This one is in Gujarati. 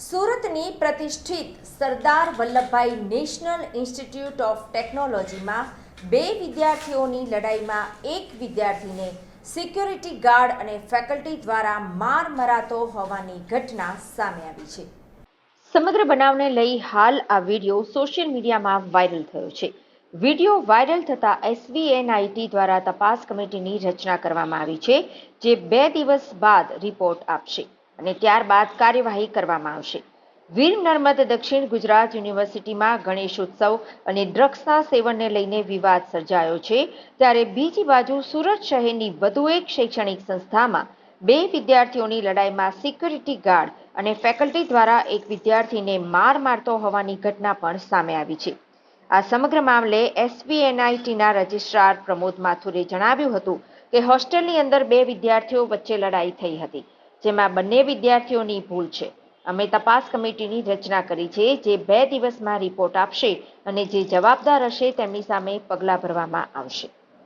સુરતની પ્રતિષ્ઠિત Sardar Vallabhbhai national institute of ટેકનોલોજીમાં બે વિદ્યાર્થીઓની લડાઈમાં એક વિદ્યાર્થીને સિક્યોરિટી ગાર્ડ અને ફેકલ્ટી દ્વારા માર મરાતો હોવાની ઘટના સામે આવી છે. સમગ્ર બનાવને લઈ હાલ આ વીડિયો સોશિયલ મીડિયામાં વાયરલ થયો છે. વીડિયો વાયરલ થતાં એસવીએનઆઈટી દ્વારા તપાસ કમિટીની રચના કરવામાં આવી છે, જે બે દિવસ બાદ રિપોર્ટ આપશે. અને ત્યારબાદ કાર્યવાહી કરવામાં આવશે. વીર નર્મદ દક્ષિણ ગુજરાત યુનિવર્સિટીમાં ગણેશોત્સવ અને ડ્રગ્સના સેવનને લઈને વિવાદ સર્જાયો છે. ત્યારે બીજી બાજુ સુરત શહેરની વધુ એક શૈક્ષણિક સંસ્થામાં બે વિદ્યાર્થીઓની લડાઈમાં સિક્યુરિટી ગાર્ડ અને ફેકલ્ટી દ્વારા એક વિદ્યાર્થીને માર મારતો હોવાની ઘટના પણ સામે આવી છે. આ સમગ્ર મામલે એસવીએનઆઈટીના રજિસ્ટ્રાર પ્રમોદ માથુરે જણાવ્યું હતું કે હોસ્ટેલની અંદર બે વિદ્યાર્થીઓ વચ્ચે લડાઈ થઈ હતી. જેમાં બંને વિદ્યાર્થીઓની ભૂલ છે. અમે તપાસ કમિટીની રચના કરી છે જે બે દિવસમાં રિપોર્ટ આપશે અને જે જવાબદાર હશે તેમની સામે પગલાં ભરવામાં આવશે.